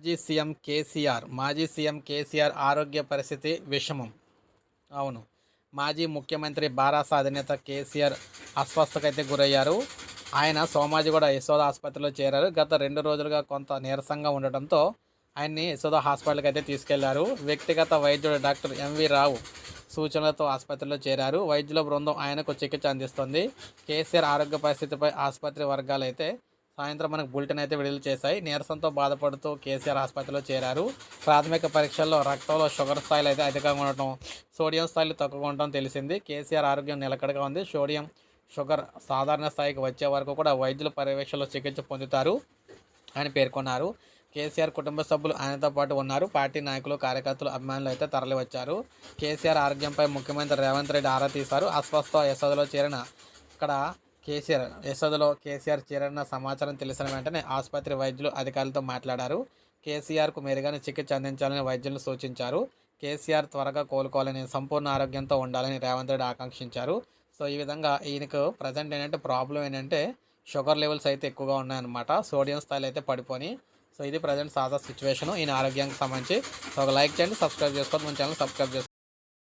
మాజీ సీఎం కేసీఆర్ మాజీ సీఎం కేసీఆర్ ఆరోగ్య పరిస్థితి విషమం. అవును. మాజీ ముఖ్యమంత్రి బారాస అధినేత కేసీఆర్ అస్వస్థకైతే గురయ్యారు. ఆయన సోమాజిగూడ యశోద ఆసుపత్రిలో చేరారు. గత రెండు రోజులుగా కొంత నీరసంగా ఉండటంతో ఆయన్ని యశోద హాస్పిటల్కి అయితే తీసుకెళ్ళారు. వ్యక్తిగత వైద్యుడు డాక్టర్ ఎంవి రావు సూచనలతో ఆసుపత్రిలో చేరారు. వైద్యుల బృందం ఆయనకు చికిత్స అందిస్తుంది. కేసీఆర్ ఆరోగ్య పరిస్థితిపై ఆసుపత్రి వర్గాలు అయితే సాయంత్రం మనకు బులెటిన్ అయితే విడుదల చేశాయి. నీరసంతో బాధపడుతూ కేసీఆర్ ఆసుపత్రిలో చేరారు. ప్రాథమిక పరీక్షల్లో రక్తంలో షుగర్ స్థాయిలు అయితే అధికంగా ఉండటం సోడియం స్థాయిలు తక్కువగా ఉండటం తెలిసింది. కేసీఆర్ ఆరోగ్యం నిలకడగా ఉంది. సోడియం షుగర్ సాధారణ స్థాయికి వచ్చే వరకు కూడా వైద్యుల పర్యవేక్షణలో చికిత్స పొందుతారు అని పేర్కొన్నారు. కేసీఆర్ కుటుంబ సభ్యులు ఆయనతో పాటు ఉన్నారు. పార్టీ నాయకులు కార్యకర్తలు అభిమానులు అయితే తరలివచ్చారు. కేసీఆర్ ఆరోగ్యంపై ముఖ్యమంత్రి రేవంత్ రెడ్డి ఆరా తీశారు. అస్వస్థ యశోదలో చేరిన ఇక్కడ కేసీఆర్ యశోదలో కేసీఆర్ చేరన్న సమాచారం తెలిసిన వెంటనే ఆసుపత్రి వైద్యులు అధికారులతో మాట్లాడారు. కేసీఆర్కు మెరుగైన చికిత్స అందించాలని వైద్యులు సూచించారు. కేసీఆర్ త్వరగా కోలుకోవాలని సంపూర్ణ ఆరోగ్యంతో ఉండాలని రేవంత్ రెడ్డి ఆకాంక్షించారు. సో ఈ విధంగా ఈయనకు ప్రజెంట్ ఏంటంటే ప్రాబ్లం ఏంటంటే షుగర్ లెవెల్స్ అయితే ఎక్కువగా ఉన్నాయన్నమాట. సోడియం స్థాయిలు అయితే పడిపోయి సో ఇది ప్రజెంట్ సాదా సిచ్యువేషన్. ఈయన ఆరోగ్యానికి సంబంధించి సో ఒక లైక్ చేయండి సబ్స్క్రైబ్ చేసుకోండి. మన ఛానల్ సబ్స్క్రైబ్ చేసుకోండి.